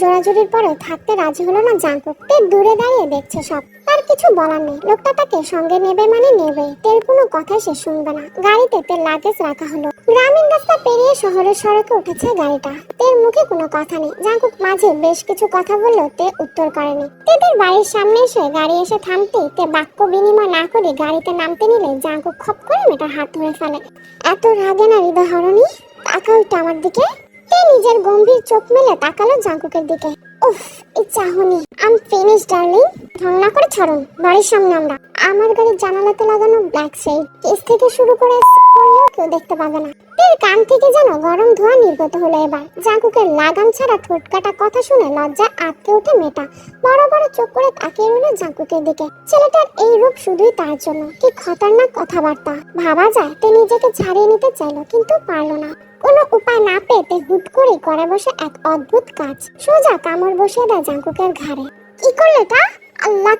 জোরাজুরির পরেও থাকতে রাজি হলো না জাঙ্কুক। তে দূরে দাঁড়িয়ে দেখছে সব। তার কিছু বলার নেই। লোকটা তাকে সঙ্গে নেবে মানে নেবে। তেল কোনো কথাই সে শুনবে না। গাড়িতে তেল লাগেজ রাখা হলো। গ্রামীণ রাস্তা পেরিয়ে শহরের সড়কে উঠেছে গাড়িটা। তের মুখে কোনো কথা নেই। জাঙ্কুক মাঝে বেশ কিছু কথা বললেও তে উত্তর করেনি। তেদের বাড়ির সামনে এসে গাড়ি এসে থামতেই তে বাক্য বিনিময় না করে গাড়িতে নামতে নিলে জাঙ্কুক খপ করে মেয়েটার হাত ধরে ফেলে। এত রাগে না হৃদয় হরণী তাকাও আমার দিকে। তে নিজের গম্ভীর চোখ মেলে তাকালো জাঙ্কুকের দিকে। উফ, এই চাহনি। আম ফিনিশ ডার্লিং ঢং করে ছাড়ুন। বাড়ির সামনে আমরা। আমার গাড়ির জানালাতে লাগানো ব্ল্যাক শেড কেস থেকে শুরু করে করলেও কেউ দেখতে পাবে না। তের কান থেকে যেন গরম ধোঁয়া নির্গত হলো এবার। জাঙ্কুকের লাগাম ছাড়া ঠোঁট কাটা কথা শুনে লজ্জায় আটকে ওঠে মেয়েটা। বড় বড় চোখ করে তাকিয়ে রইল জাঙ্কুকের দিকে। ছেলেটার এই রূপ শুধুই তার জন্য। কি খতরনাক কথাবার্তা। ভাবা যায় তে নিজেকে ছাড়িয়ে নিতে চাইলো, কিন্তু পারল না। কোনো উপায় না পেতে হুট করে করে বসে এক অদ্ভুত কাজ। সোজা কামড় বসিয়ে দেয় জাঙ্কুকের ঘাড়ে। কি করলে এটা আল্লাহ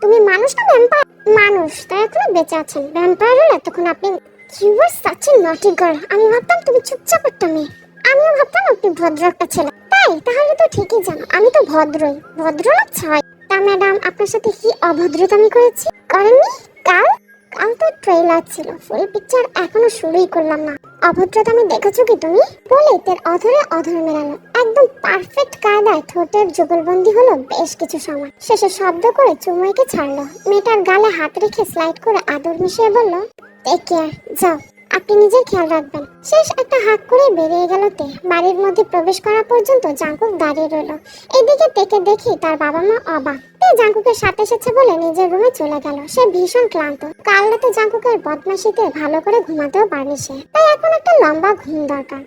তুমি মানুষ না ভ্যাম্পায়ার মানুষ তাই এখনও বেঁচে আছেন। ভ্যাম্পায়ার হলে তখন আপনি ইউ আর সাচ এ নটি গার্ল আমি ভাবতাম তুমি চুপচাপ একটা মেয়ে। আমিও ভাবতাম আপনি ভদ্র একটা ছেলে। তাই, তাহলে তো ঠিকই জানো, আমি তো ভদ্রই। ভদ্রলোক ছয় তা ম্যাডাম আপনার সাথে কি অভদ্রতা আমি করেছি? করেননি? কাল? কাল তো ট্রেলার ছিল। ফুল পিকচার এখনও শুরুই করলাম না। অভদ্রতা আমি দেখেছ কি তুমি? বলে তের অধরে অধর মেলালো একদম পারফেক্ট কায়দায় ঠোঁটের যুগলবন্দি হলো বেশ কিছু সময়। শেষে শব্দ করে চুমুইকে ছাড়লো। মেয়েটার গালে হাত রেখে স্লাইড করে আদর মিশিয়ে বলল টেক কেয়ার যাও। আপনি নিজের খেয়াল রাখবেন। শেষ একটা হাত করে বেরিয়ে গেল তে। বাড়ির মধ্যে প্রবেশ করা পর্যন্ত জাঙ্কুক দাঁড়িয়ে রইল। এদিকে তেকে দেখি তার বাবা মা অবাক। তে জাঙ্কুকের সাথে এসেছে বলে নিজের রুমে চলে গেল। সে ভীষণ ক্লান্ত। কাল রাতে জাঙ্কুকের বদমাশিতে ভালো করে ঘুমাতেও পারেনি সে। তাই এখন একটা লম্বা ঘুম দরকার।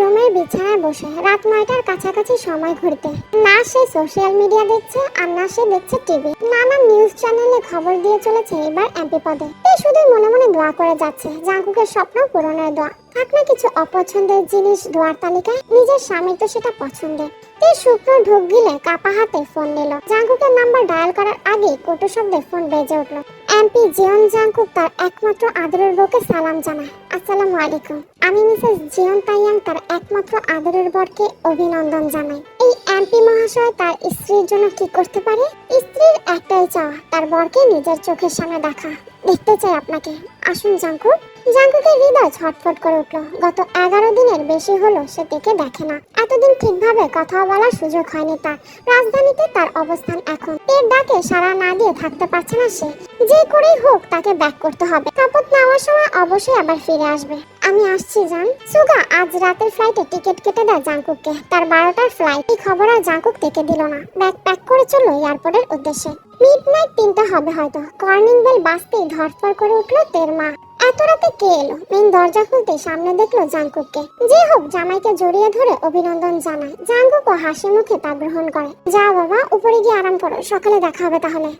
রুমের বিছানায় বসে। রাত নয়টার কাছাকাছি সময় ঘুরতে। না সে সোশ্যাল মিডিয়া দেখছে, আর না সে দেখছে টিভি। নানা নিউজ চ্যানেলে খবর দিয়ে চলেছে এবার এমপি পদে। এই শুধুই মনে মনে দোয়া করে যাচ্ছে, জাঙ্কুকের স্বপ্ন পূরণের দোয়া। থাক কিছু অপছন্দের জিনিস দোয়ার তালিকায়, নিজের স্বামীর তো সেটা পছন্দের। তে শুকনো ঢোক গিলে কাপা হাতে ফোন নিল। জাঙ্কুকের নাম্বার ডায়াল করার আগে কটু শব্দে ফোন বেজে উঠল। এমপি জিয়ন জাঙ্কুক তার একমাত্র আদরের বউকে সালাম জানায়। আসসালামু আলাইকুম। আমি মিসেস জিয়ন তাইয়াং তার একমাত্র আদরের বরকে অভিনন্দন জানাই। এই এমপি মহাশয় তার স্ত্রীর জন্য কি করতে পারে? স্ত্রীর একটাই চাওয়া, তার বরকে নিজের চোখের সামনে দেখা। দেখতে চাই আপনাকে। আসুন জাঙ্কুক জাঙ্কুকের হৃদয় ছটফট করে উঠল। গত এগারো দিনের বেশি হলো সে দেখে দেখে না। এতদিন ঠিকভাবে কথা বলার সুযোগ হয়নি তার। রাজধানীতে তার অবস্থান এখন। এর ডাকে সারা না দিয়ে থাকতে পারছে না সে। যে করেই হোক তাকে ব্যাক করতে হবে। কাপড় নেওয়ার সময় অবশ্যই আবার ফিরে আসবে। আমি আসছি, জান। সুগা, আজ রাতের ফ্লাইটে টিকিট কেটে দেয় জাঙ্কুককে তার বারোটার ফ্লাইট এই খবর আর জাঙ্কুক থেকে দিল না। ব্যাগ প্যাক করে চলল এয়ারপোর্টের উদ্দেশ্যে। মিড নাইট তিনটা হবে হয়তো। কর্নিং বেল বাঁচতেই ধরফর করে উঠল তের মা। এত রাতে কে এলো? মেন দরজা খুলতে সামনে দেখল জাঙ্কুককে যে হোক, জামাইকে জড়িয়ে ধরে অভিনন্দন জানায়। জাঙ্কুকও হাসি মুখে তা গ্রহণ করে। যা বাবা, উপরে গিয়ে আরাম করো। সকালে দেখা হবে তাহলে।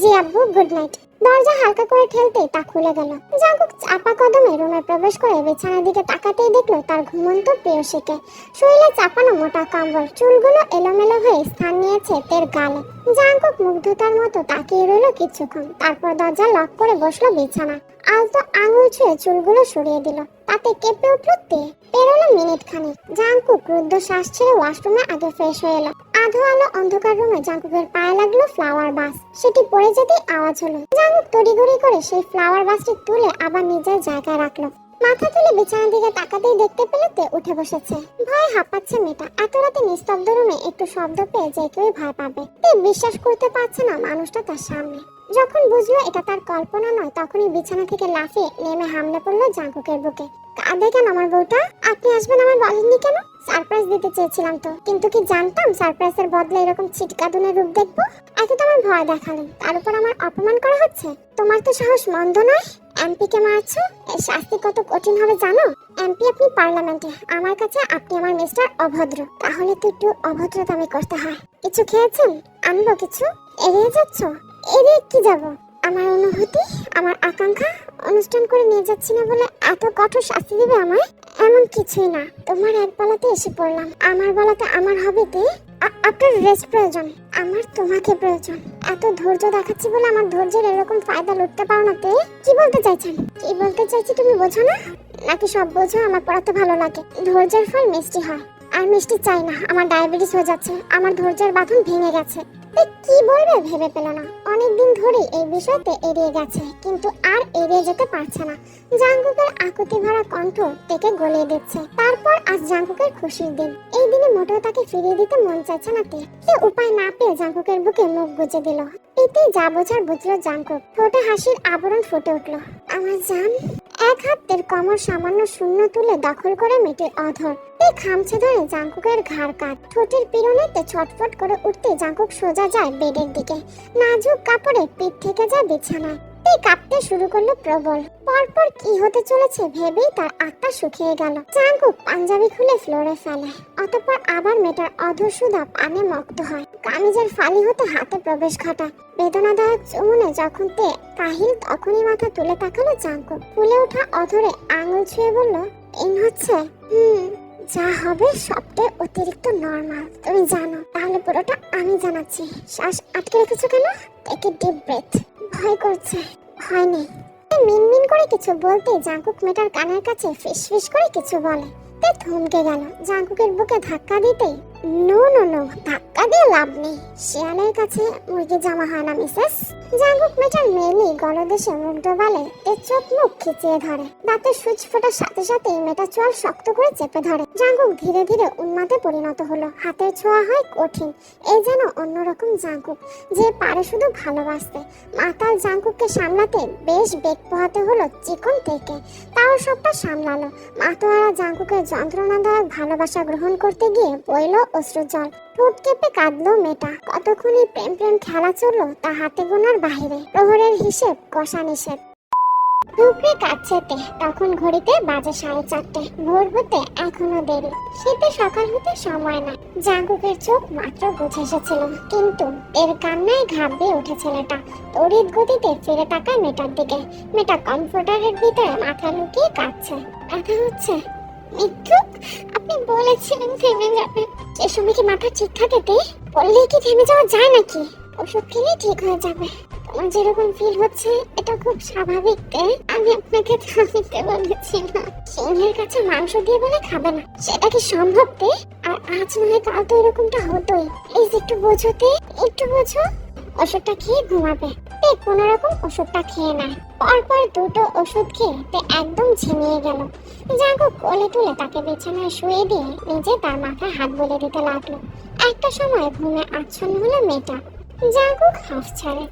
জি আব্বু, গুড নাইট। দরজা হালকা করে ঠেলতেই তা খুলে গেল। জাঙ্কুক চাপা কদমে রুমে প্রবেশ করে বিছানার দিকে তাকাতেই দেখল তার ঘুমন্ত প্রেয়সীকে। শরীরে চাপানো মোটা কাম্বল, চুলগুলো এলোমেলো হয়ে স্থান নিয়েছে তের গালে। জাঙ্কুক মুগ্ধতার মতো তাকিয়ে রইল কিছুক্ষণ, তারপর দরজা লক করে বসল বিছানা। আলতো আঙুল ছুঁয়ে চুলগুলো সরিয়ে দিল। তাতে কেঁপে উঠল তে। পেরোলো মিনিট খানিক জাঙ্কুক রুদ্ধ শ্বাস ছেড়ে ওয়াশরুমে আগে ফ্রেশ হয়ে এলো। আধো আলো অন্ধকার রুমে জাঙ্কুকের পায়ে লাগল ফ্লাওয়ার বাস সেটি পড়ে যেতেই আওয়াজ হলো। জাঙ্কুক তড়িঘড়ি করে সেই ফ্লাওয়ার বাসটি তুলে আবার নিজের জায়গায় রাখল। মাথা তুলে বিছানার দিকে তাকাতেই দেখতে পেল তে উঠে বসেছে। ভয় হাঁপাচ্ছে মেয়েটা। এত রাতে নিস্তব্ধ রুমে একটু শব্দ পেয়ে যে কেউ ভয় পাবে। তে বিশ্বাস করতে পারছে না মানুষটা তার সামনে। যখন বুঝলো এটা তার কল্পনা নয়, তখনই বিছানা থেকে লাফিয়ে নেমে হামলা পড়ল জাঙ্কুকের বুকে। কাঁদে কেন আমার বউটা? আপনি আসবেন আমার বলেননি কেন? সারপ্রাইজ দিতে চেয়েছিলাম তো। কিন্তু কি জানতাম সারপ্রাইজের বদলে এরকম ছিটকাদুনের রূপ দেখব? একে তো আমার ভয় দেখালেন তার উপর আমার অপমান করা হচ্ছে? তোমার তো সাহস মন্দ নয়। এমপি কে মারছো? এর শাস্তি কত কঠিন হবে জানো? এমপি আপনি পার্লামেন্টে, আমার কাছে আপনি আমার মিস্টার অভদ্র। তাহলে তো একটু অভদ্রতা আমি করতে হয়। কিছু খেয়েছেন? আনব কিছু? এড়িয়ে যাচ্ছ? এড়িয়ে কি যাব? আমার অনুভূতি? আমার আকাঙ্ক্ষা? অনুষ্ঠান করে নিয়ে যাচ্ছি না বলে এত কঠোর শাস্তি দিবে আমায়? এমন কিছুই না। তোমার এক বলাতে এসে পড়লাম। আমার বলাতে আমার হবে আ- আপনার রেস্ট প্রয়োজন। আমার তোমাকে প্রয়োজন। এত ধৈর্য দেখাচ্ছি বলে আমার ধৈর্যের এরকম ফায়দা লুটতে পারো না তে। কি বলতে চাইছেন? কি বলতে চাইছি তুমি বোঝো না? নাকি সব বোঝো? আমার পড়াতে ভালো লাগে। ধৈর্যের ফল মিষ্টি হয়। আর মিষ্টি চাই না। আমার ডায়াবেটিস হয়ে যাচ্ছে। আমার ধৈর্যের বাঁধন ভেঙে গেছে। এ কি বলবে ভেবে পেল না? অনেকদিন এই বিষয়তে এড়িয়ে গেছে, কিন্তু আর এড়িয়ে যেতে পারছে না। জাঙ্কুকের আকুতি ভরা কণ্ঠ থেকে গলিয়ে দিচ্ছে। তারপর আজ জাঙ্কুকের খুশির দিন। এই দিনে মোটেও তাকে ফিরিয়ে দিতে মন চাইছে না তে সে উপায় না পেয়ে জাঙ্কুকের বুকে মুখ গুজে দিল। এতে যা বোঝার বুঝলো জাঙ্কুক। ঠোঁটে হাসির আবরণ ফুটে উঠল। আমার জান এক হাতের কমর সামান্য শূন্য তুলে দখল করে মেটে অধর। এই খামছে ধরে জাঙ্কুকের ঘাড় কাট ঠোঁটের পিরনেতে ছটফট করে উঠতে জাঙ্কুক সোজা যায় বেডের দিকে। নাজুক কাপড়ে পিঠ থেকে যায় বিছানায়। কাঁপতে শুরু করল প্রবল। পরপর কি হতে চলেছে ভেবেই তার আত্মা শুকিয়ে গেল। জাঙ্কুক পাঞ্জাবি খুলে ফ্লোরে ফেলে। অতঃপর আবার মেটার অধর সুধা পানে মক্ত হয়। কামিজের ফালি হতে হাতে প্রবেশ ঘটায়। বেদনাদায়ক চুমুনে যখন তে কাহিল, তখনই মাথা তুলে তাকালো জাঙ্কুক ফুলে ওঠা অধরে আঙুল ছুঁয়ে বলল, এই হচ্ছে? হুম, যা হবে সবটাই অতিরিক্ত নর্মাল। তুমি জানো, তাহলে পুরোটা আমি জানাচ্ছি। শ্বাস আটকে রেখেছো কেন? টেক এ ডিপ ব্রেথ ভয় করছে। ভয় নেই মিনমিন করে কিছু বলতে জাঙ্কুক মেটার কানের কাছে ফিস ফিস করে কিছু বলে। তে থমকে গেল। জাঙ্কুকের বুকে ধাক্কা দিতেই নো নো নো, ধাক্কা দিয়ে লাভ নেই। শিয়ালের কাছে মুরগি জামা হয় না, মিসেস। জাঙ্কুক মেটার মেলি গলদেশে মুখ ডোবালে তে চোখ মুখ খিচিয়ে ধরে। দাঁতের সুচ ফোটার সাথে সাথে মেটা চোয়াল শক্ত করে চেপে ধরে। জাঙ্কুক ধীরে ধীরে উন্মাদে পরিণত হলো। হাতের ছোঁয়া হয় কঠিন। এই যেন অন্যরকম জাঙ্কুক যে পারে শুধু ভালোবাসতে। মাতাল জাঙ্কুককে সামলাতে বেশ বেগ পোহাতে হলো চিকন থেকে। তাও সবটা সামলালো। মাতোয়ারা জাঙ্কুকের যন্ত্রণাদায়ক ভালোবাসা গ্রহণ করতে গিয়ে বইল অশ্রু জল ঠোঁট কেঁপে কাঁদলো মেটা কতক্ষণই প্রেম প্রেম খেলা চলল তা হাতে গোনার বাহিরে। প্রহরের হিসেব কষা নিষেধ। দুপুরে কাছেতে তখন ঘড়িতে বাজে সাড়ে চারটে। ভোর হতে এখনও দেরি। শীতে সকাল হতে সময় না জাঙ্কুকের চোখ মাত্র বুঝে এসেছিল। কিন্তু এর কান্নায় ঘাবড়ে উঠে ছেলেটা। তড়িৎ গতিতে ফিরে তাকায় মেটার দিকে। মেটা কমফোর্টারের ভিতরে মাথা লুকিয়ে কাঁদছে। ব্যথা হচ্ছে। মিথ্যুক? বলেছিলেন থেমে যাবে। সে সময় মাথা ঠিক থাকে তে বললেই কি থেমে যাওয়া যায় নাকি? ওষুধ খেলে ঠিক হয়ে যাবে। তোমার যেরকম ফিল হচ্ছে এটা খুব স্বাভাবিক তে আমি আপনাকে থামিতে বলেছি না। সিংহের কাছে মাংস দিয়ে বলে খাবে না। সেটা কি সম্ভব তে আর আজ নয় কাল তো এরকমটা হতোই। প্লিজ একটু বোঝো তে একটু বোঝো। ওষুধটা খেয়ে ঘুমাবে। তে কোনো রকম ওষুধটা খেয়ে নেয় পরপর দুটো ওষুধ খেয়ে একদম ঝিমিয়ে গেল। জাগো, কোলে তুলে তাকে বিছানায় শুয়ে দিয়ে নিজে তার মাথায় হাত বলে দিতে লাগল। একটা সময় ঘুমে আচ্ছন্ন হলো মেয়েটা। জাগো, হাফ ছাড়ে।